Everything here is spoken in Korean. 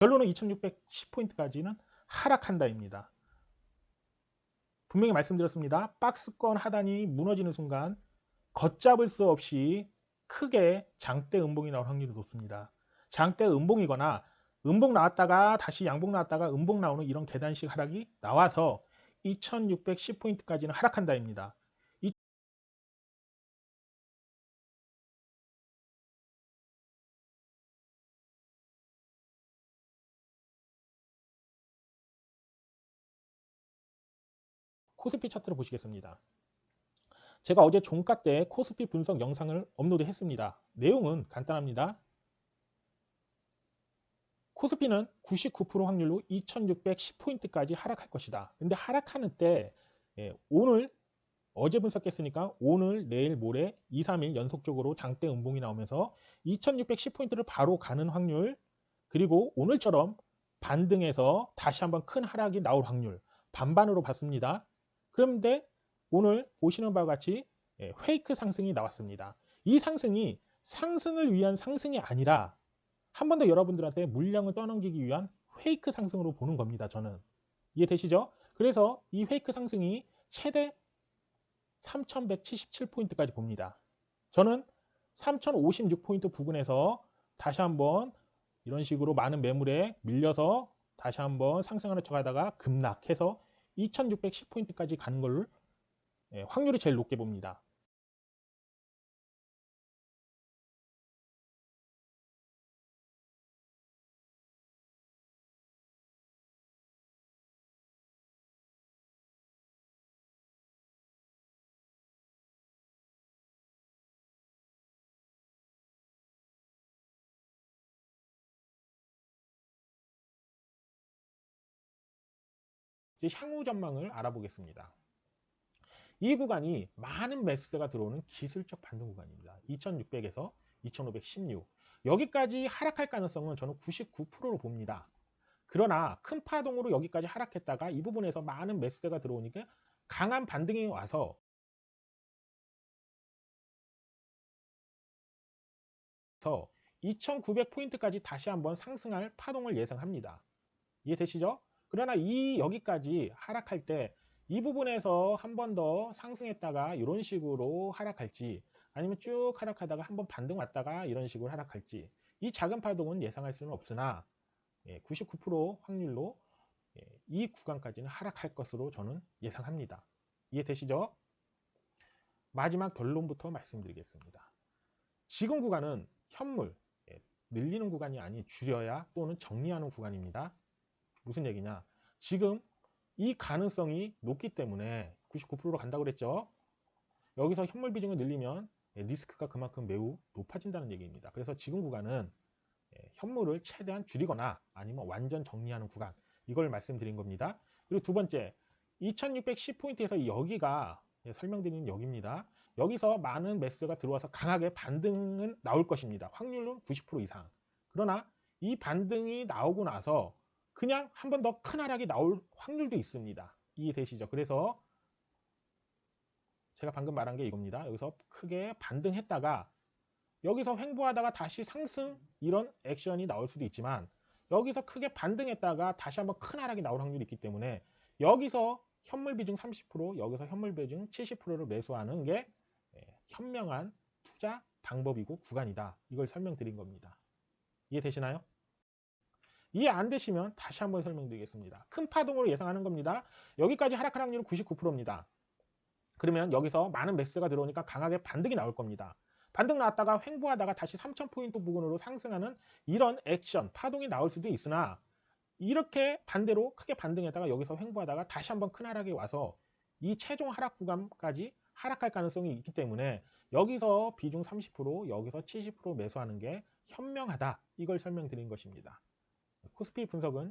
결론은 2610포인트까지는 하락한다입니다. 분명히 말씀드렸습니다. 박스권 하단이 무너지는 순간 걷잡을 수 없이 크게 장대 음봉이 나올 확률이 높습니다. 장대 음봉이거나 음봉 나왔다가 다시 양봉 나왔다가 음봉 나오는 이런 계단식 하락이 나와서 2610포인트까지는 하락한다입니다. 코스피 차트를 보시겠습니다. 제가 어제 종가 때 코스피 분석 영상을 업로드 했습니다. 내용은 간단합니다. 코스피는 99% 확률로 2610포인트까지 하락할 것이다. 근데 하락하는 때 예, 오늘 어제 분석했으니까 오늘 내일 모레 2, 3일 연속적으로 장대 음봉이 나오면서 2610포인트를 바로 가는 확률 그리고 오늘처럼 반등해서 다시 한번 큰 하락이 나올 확률 반반으로 봤습니다. 그런데 오늘 보시는 바와 같이 예, 페이크 상승이 나왔습니다. 이 상승이 상승을 위한 상승이 아니라 한 번 더 여러분들한테 물량을 떠넘기기 위한 페이크 상승으로 보는 겁니다. 저는 이해되시죠? 그래서 이 페이크 상승이 최대 3177포인트까지 봅니다. 저는 3056포인트 부근에서 다시 한번 이런 식으로 많은 매물에 밀려서 다시 한번 상승하는 척하다가 급락해서 2610포인트까지 가는 걸 예, 확률이 제일 높게 봅니다. 이제 향후 전망을 알아보겠습니다. 이 구간이 많은 매수세가 들어오는 기술적 반등 구간입니다. 2600에서 2516 여기까지 하락할 가능성은 저는 99%로 봅니다. 그러나 큰 파동으로 여기까지 하락했다가 이 부분에서 많은 매수세가 들어오니까 강한 반등이 와서 2900포인트까지 다시 한번 상승할 파동을 예상합니다. 이해되시죠? 그러나 이 여기까지 하락할 때 이 부분에서 한 번 더 상승했다가 이런 식으로 하락할지 아니면 쭉 하락하다가 한 번 반등 왔다가 이런 식으로 하락할지 이 작은 파동은 예상할 수는 없으나 99% 확률로 예, 이 구간까지는 하락할 것으로 저는 예상합니다. 이해되시죠? 마지막 결론부터 말씀드리겠습니다. 지금 구간은 현물, 예, 늘리는 구간이 아닌 줄여야 또는 정리하는 구간입니다. 무슨 얘기냐? 지금 이 가능성이 높기 때문에 99%로 간다고 그랬죠. 여기서 현물 비중을 늘리면 예, 리스크가 그만큼 매우 높아진다는 얘기입니다. 그래서 지금 구간은 예, 현물을 최대한 줄이거나 아니면 완전 정리하는 구간 이걸 말씀드린 겁니다. 그리고 두 번째 2610포인트에서 여기가 예, 설명드리는 여기입니다. 여기서 많은 매수가 들어와서 강하게 반등은 나올 것입니다. 확률은 90% 이상. 그러나 이 반등이 나오고 나서 그냥 한 번 더 큰 하락이 나올 확률도 있습니다. 이해되시죠? 그래서 제가 방금 말한 게 이겁니다. 여기서 크게 반등했다가 여기서 횡보하다가 다시 상승 이런 액션이 나올 수도 있지만 여기서 크게 반등했다가 다시 한번 큰 하락이 나올 확률이 있기 때문에 여기서 현물 비중 30% 여기서 현물 비중 70%를 매수하는 게 예, 현명한 투자 방법이고 구간이다. 이걸 설명드린 겁니다. 이해되시나요? 이해 안 되시면 다시 한번 설명드리겠습니다. 큰 파동으로 예상하는 겁니다. 여기까지 하락할 확률은 99%입니다. 그러면 여기서 많은 매수가 들어오니까 강하게 반등이 나올 겁니다. 반등 나왔다가 횡보하다가 다시 3000포인트 부근으로 상승하는 이런 액션, 파동이 나올 수도 있으나 이렇게 반대로 크게 반등했다가 여기서 횡보하다가 다시 한번 큰 하락이 와서 이 최종 하락 구간까지 하락할 가능성이 있기 때문에 여기서 비중 30% 여기서 70% 매수하는 게 현명하다 이걸 설명드린 것입니다. 코스피 분석은